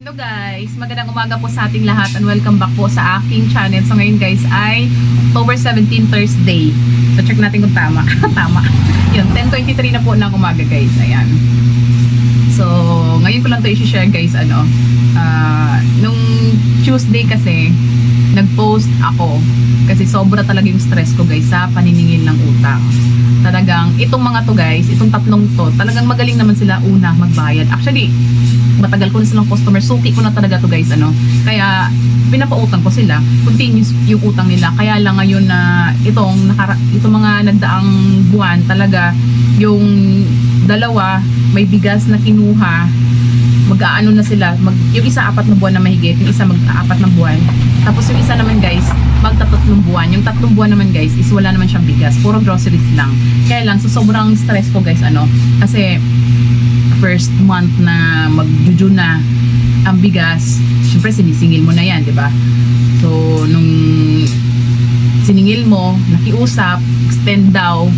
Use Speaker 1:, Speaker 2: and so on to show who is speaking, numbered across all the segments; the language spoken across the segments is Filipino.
Speaker 1: Hello guys, magandang umaga po sa ating lahat and welcome back po sa aking channel. So ngayon guys ay October 17 Thursday. So check natin kung tama. tama. Yun, 10.23 na po ng umaga guys. Ayan. So ngayon ko lang to i-share guys ano. ah, nung Tuesday kasi nag-post ako kasi sobra talaga yung stress ko guys sa paniningil ng utang. Talagang itong mga to guys, itong tatlong to, talagang magaling naman sila una magbayad. Actually, matagal ko na silang customer, suki ko na talaga to guys, ano. Kaya, pinapautang ko sila, continuous yung utang nila. Kaya lang ngayon na itong, nakara, itong mga nagdaang buwan, talaga, yung dalawa, may bigas na kinuha, mag-aano na sila, mag, yung isa apat na buwan na mahigit, yung isa mag-apat na buwan. Tapos yung isa naman guys, magtatatlong buwan. Yung tatlong buwan naman guys, is wala naman siyang bigas, puro groceries lang. Kaya lang, so sobrang stress ko guys, ano, kasi first month na magjuju na ang bigas, syempre sinisingil mo na yan, di ba? So, nung siningil mo, nakiusap, extend daw,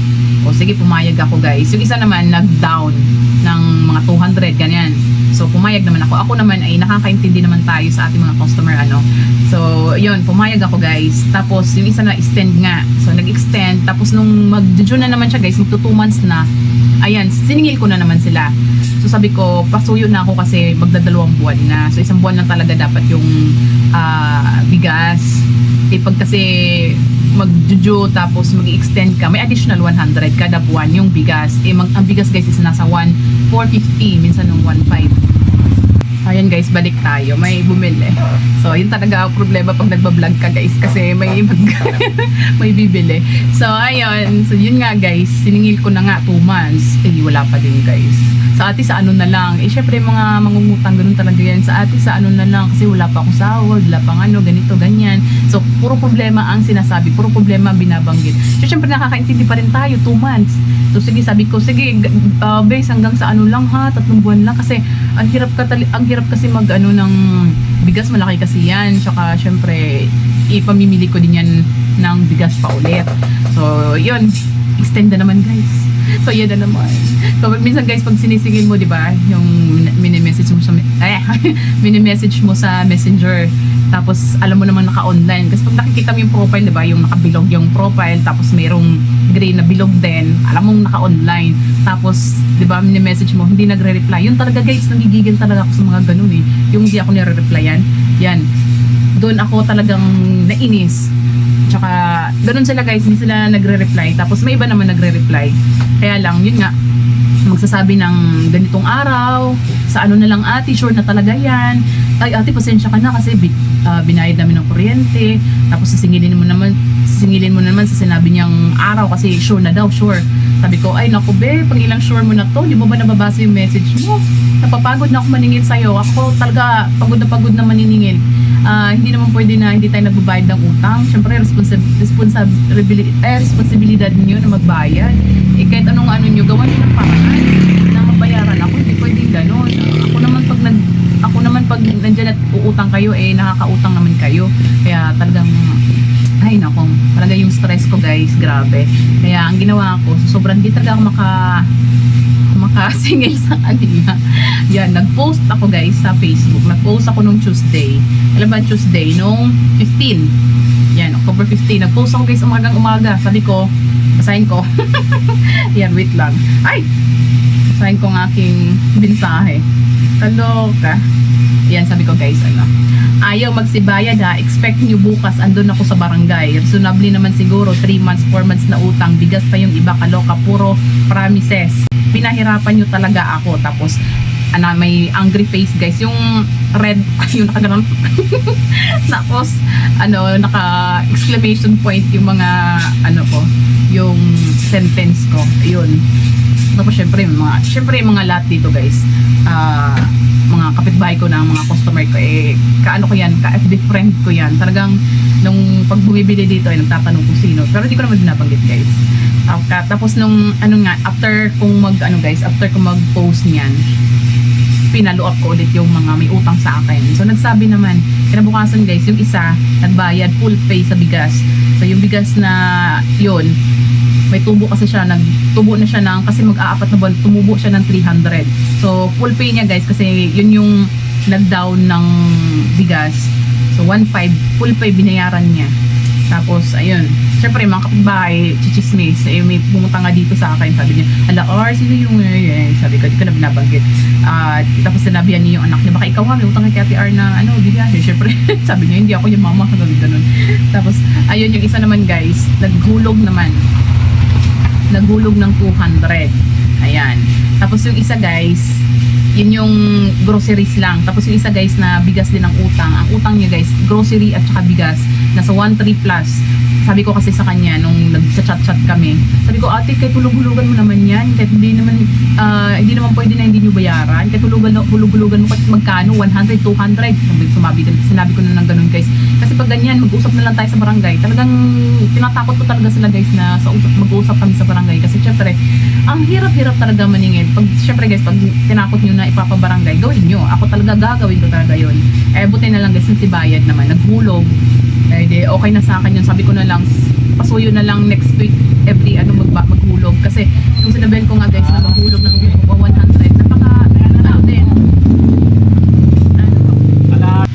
Speaker 1: o sige, pumayag ako guys. Yung isa naman, nag-down ng mga 200, ganyan. So, pumayag naman ako. Ako naman ay nakakaintindi naman tayo sa ating mga customer, ano. So, yun, pumayag ako guys. Tapos, yung isa na extend nga. So, nag-extend. Tapos, nung mag-juju na naman siya guys, magto 2 months na, ayan, siningil ko na naman sila. So sabi ko, pasuyo na ako kasi magdadalawang buwan na. So isang buwan lang talaga dapat yung ah, bigas. Eh pag kasi magjuju tapos mag-extend ka, may additional 100 kada buwan yung bigas. Eh mag, ang bigas guys is nasa 1, 450, minsan ng 1.5. Ayan guys, balik tayo. May bumili. So, yun talaga ang problema pag nagbablog ka guys kasi may mag may bibili. So, ayun. So, yun nga guys, siningil ko na nga 2 months. Eh, wala pa din guys. Sa ate sa ano na lang. Eh, syempre mga mangungutang ganun talaga yan. Sa ate sa ano na lang kasi wala pa akong sahod, wala pang ano, ganito, ganyan. So, puro problema ang sinasabi. Puro problema ang binabanggit. So, syempre nakakaintindi pa rin tayo 2 months. So, sige, sabi ko, sige, uh, base hanggang sa ano lang ha, tatlong buwan lang kasi ang hirap ka ang hirap kasi mag ano ng bigas malaki kasi yan. Tsaka syempre ipamimili ko din yan ng bigas pa ulit. So yun. Extend na naman guys so yan na naman. So minsan guys pag sinisingil mo di ba yung mini-message mo sa eh, mini-message mo sa messenger tapos alam mo naman naka-online. Kasi pag nakikita mo yung profile di ba yung nakabilog yung profile tapos merong gray na bilog din alam mong naka-online. Tapos di ba mini-message mo hindi nagre-reply. Yun talaga guys nangigigil talaga ako sa mga ganun eh. Yung hindi ako nire-replyan. Yan. Doon ako talagang nainis tsaka ganun sila guys hindi sila nagre-reply tapos may iba naman nagre-reply kaya lang yun nga magsasabi ng ganitong araw, sa ano na lang ate, sure na talaga yan. Ay ate, pasensya ka na kasi bi- ah, binayad namin ng kuryente, tapos sisingilin mo naman, sisingilin mo naman sa sinabi niyang araw kasi sure na daw, sure. Sabi ko, ay naku be, pang ilang sure mo na to, di mo ba nababasa yung message mo? Napapagod na ako maningil sa'yo. Ako talaga, pagod na pagod na maniningil. Ah, hindi naman pwede na hindi tayo nagbabayad ng utang. Siyempre, responsab responsibility, eh, responsibilidad niyo na magbayad. Eh, kahit anong ano nyo, gawan nyo ng paraan na mabayaran ako. Hindi pwedeng ganun. Ako naman pag nag ako naman pag nandyan at uutang kayo, eh, nakakautang naman kayo. Kaya talagang ay nako, talaga yung stress ko guys, grabe. Kaya ang ginawa ko, sobrang di talaga ako maka makasingil sa kanila. Yan, nag-post ako guys sa Facebook. Nag-post ako nung Tuesday. Alam ba Tuesday? Nung 15. Yan, October 15. Nag-post ako guys umagang umaga. Sabi ko, basahin ko. Yan, wait lang. Ay! Basahin ko ang aking mensahe. Kaloka. Yan, sabi ko guys, ano. Ayaw magsibayad ha. Expect nyo bukas andun ako sa barangay. Reasonably naman siguro 3 months, 4 months na utang. Bigas pa yung iba kaloka. Puro promises. Pinahirapan nyo talaga ako. Tapos, ana may angry face guys. Yung red, yung nakaganon. Tapos, ano, naka exclamation point yung mga, ano ko, yung sentence ko. Ayun. Tapos syempre mga syempre yung mga lahat dito guys. ah mga kapitbahay ko na mga customer ko eh kaano ko yan, ka-FB friend ko yan. Talagang nung pag bumibili dito ay nagtatanong kung sino. Pero hindi ko naman binabanggit guys. Tapos- Tapos nung ano nga after kung mag ano guys, after kung mag-post niyan, pinalo up ko ulit yung mga may utang sa akin. So nagsabi naman, kinabukasan guys, yung isa nagbayad full pay sa bigas. So yung bigas na yun, may tubo kasi siya, nagtubo na siya ng, kasi mag-aapat na buwan, tumubo siya ng 300. So, full pay niya guys, kasi yun yung nag-down ng bigas. So, 1.5, full pay binayaran niya. Tapos, ayun. Siyempre, mga kapitbahay, chichismis. Eh, may pumunta nga dito sa akin. Sabi niya, ala, or, sino yung, eh, sabi ko, di ko na binabanggit. Ah, tapos sinabihan niya yung anak niya, baka ikaw ha, may utang kay Ate R na, ano, bigyan. Siyempre, sabi niya, hindi ako yung mama. Sabi ganun. Tapos, ayun, yung isa naman guys, naghulog naman. Naghulog ng 200. Ayan. Tapos yung isa guys, yun yung groceries lang. Tapos yung isa guys na bigas din ang utang. Ang utang niya guys, grocery at saka bigas. Nasa 1.3 plus. Sabi ko kasi sa kanya nung nagsa-chat-chat kami. Sabi ko, ate, kahit hulug-hulugan mo naman yan. Kahit hindi naman, ah, hindi naman pwede na hindi nyo bayaran. Kahit hulugan, mo kahit magkano, 100, 200. Sabi, sumabi, sinabi ko na ng ganun guys. Kasi pag ganyan, mag-usap na lang tayo sa barangay. Talagang tinatakot ko talaga sila guys na sa usap, mag-usap kami sa barangay. Kasi syempre, ang hirap-hirap talaga maningin. Pag, syempre guys, pag tinakot nyo na ipapabarangay, gawin nyo. Ako talaga gagawin ko talaga yun. Eh, buti na lang guys, si Bayad naman, naghulog. Eh, di, okay na sa akin yun. Sabi ko na lang, pasuyo na lang next week, every ano, magba, maghulog. Kasi, yung sinabihan ko nga guys, na maghulog ng 100, napaka, ano din, ano,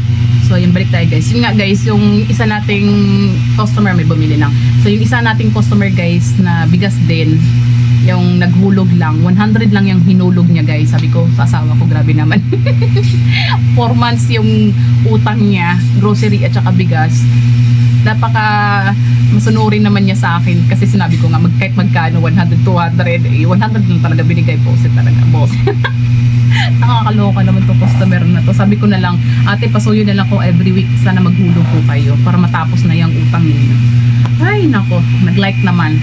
Speaker 1: So, yung balik tayo guys. Yun nga guys, yung isa nating customer may bumili lang. So, yung isa nating customer guys na bigas din, yung naghulog lang, 100 lang yung hinulog niya guys. Sabi ko sa asawa ko, grabe naman. 4 months yung utang niya, grocery at saka bigas. Napaka masunurin naman niya sa akin kasi sinabi ko nga mag, kahit magkano 100, 200 eh, 100 lang talaga binigay po talaga boss nakakaloka naman to customer na to. Sabi ko na lang, ate pasuyo na lang ko every week. Sana maghulog po kayo para matapos na yung utang ninyo. Ay, nako, nag-like naman.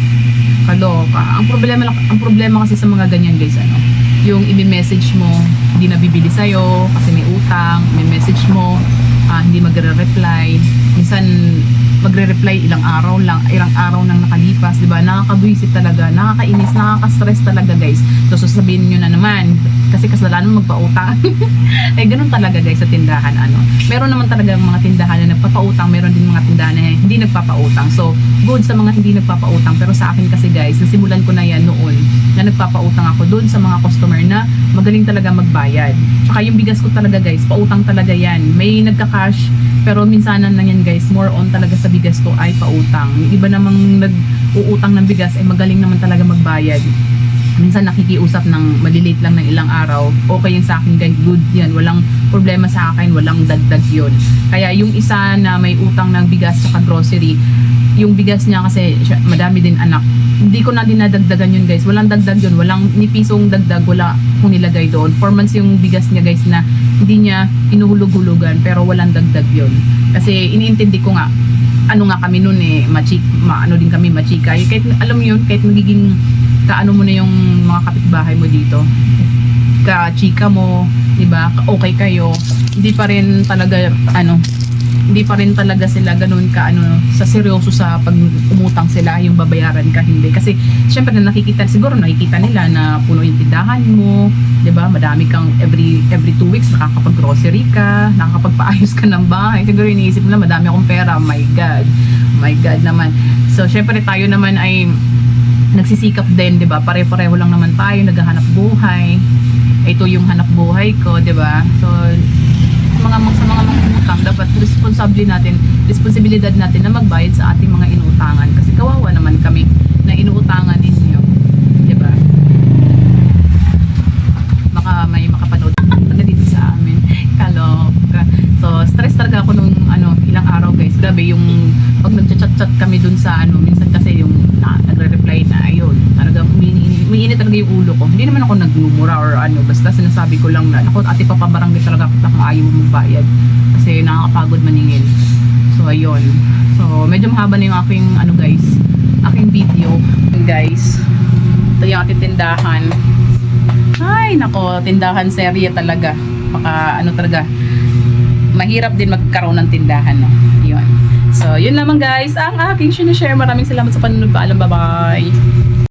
Speaker 1: Kaloka. Ang problema ang problema kasi sa mga ganyan guys, ano, yung i-message mo, hindi nabibili sa'yo kasi may utang, may message mo, ah, hindi magre-reply. Minsan, magre-reply ilang araw lang, ilang araw nang nakalipas, di ba? Nakakabwisit talaga, nakakainis, nakaka-stress talaga, guys. So, sasabihin nyo na naman, kasi kasalanan mo magpautang. eh, ganun talaga, guys, sa tindahan, ano. Meron naman talaga mga tindahan na nagpapautang, meron din mga tindahan na hindi nagpapautang. So, good sa mga hindi nagpapautang. Pero sa akin kasi, guys, nasimulan ko na yan noon, na nagpapautang ako doon sa mga customer na magaling talaga magbayad. Tsaka yung bigas ko talaga, guys, pautang talaga yan. May nagka-cash, pero minsanan lang yan, guys, more on talaga sa bigas ko ay pautang. Yung iba namang nag-uutang ng bigas ay magaling naman talaga magbayad. Minsan nakikiusap ng malilate lang ng ilang araw. Okay yun sa akin guys, good yan. Walang problema sa akin, walang dagdag yun. Kaya yung isa na may utang ng bigas sa grocery, yung bigas niya kasi siya, madami din anak. Hindi ko na dinadagdagan yun guys. Walang dagdag yun. Walang ni pisong dagdag. Wala kung nilagay doon. Four months yung bigas niya guys na hindi niya inuhulog-hulugan pero walang dagdag yun. Kasi iniintindi ko nga ano nga kami noon eh, machik, ma, ano din kami machika. Kahit, alam yun, kahit magiging kaano mo na yung mga kapitbahay mo dito, ka chika mo, 'di ba? Okay kayo. Hindi pa rin talaga ano, hindi pa rin talaga sila ganun ka ano sa seryoso sa pag umutang sila yung babayaran ka hindi. Kasi syempre na nakikita siguro nakikita nila na puno yung tindahan mo 'di ba? Madami kang every every two weeks nakakapag grocery ka nakakapagpaayos ka ng bahay. Siguro iniisip nila madami akong pera. My god. My god naman. So syempre tayo naman ay nagsisikap din 'di ba? Pare-pareho lang naman tayo naghahanap buhay. Ito yung hanap buhay ko 'di ba? So mga sa mga mangungutang dapat responsable natin responsibilidad natin na magbayad sa ating mga inuutangan. Kasi kawawa naman kami na inuutangan ninyo di ba? Baka makapanood talaga dito sa amin. Kaloka so stress talaga ako nung ano ilang araw guys. Grabe yung pag nagchat-chat kami dun sa ano minsan kasi yung na, nagre-reply na ayun talagang umiinit, umiinit talaga yung ulo ko. Hindi naman ako nagmumura or ano basta sinasabi ko lang na ako ate papabarangay talaga kita kung ayaw mo magbayad kasi nakakapagod maningil. So ayun. So medyo mahaba na yung aking ano guys aking video. Guys ito yung ating tindahan. Ay nako tindahan serye talaga. Baka ano talaga mahirap din magkaroon ng tindahan no so yun lamang guys. Ang aking sinishare. Maraming salamat sa panonood. Paalam. Bye bye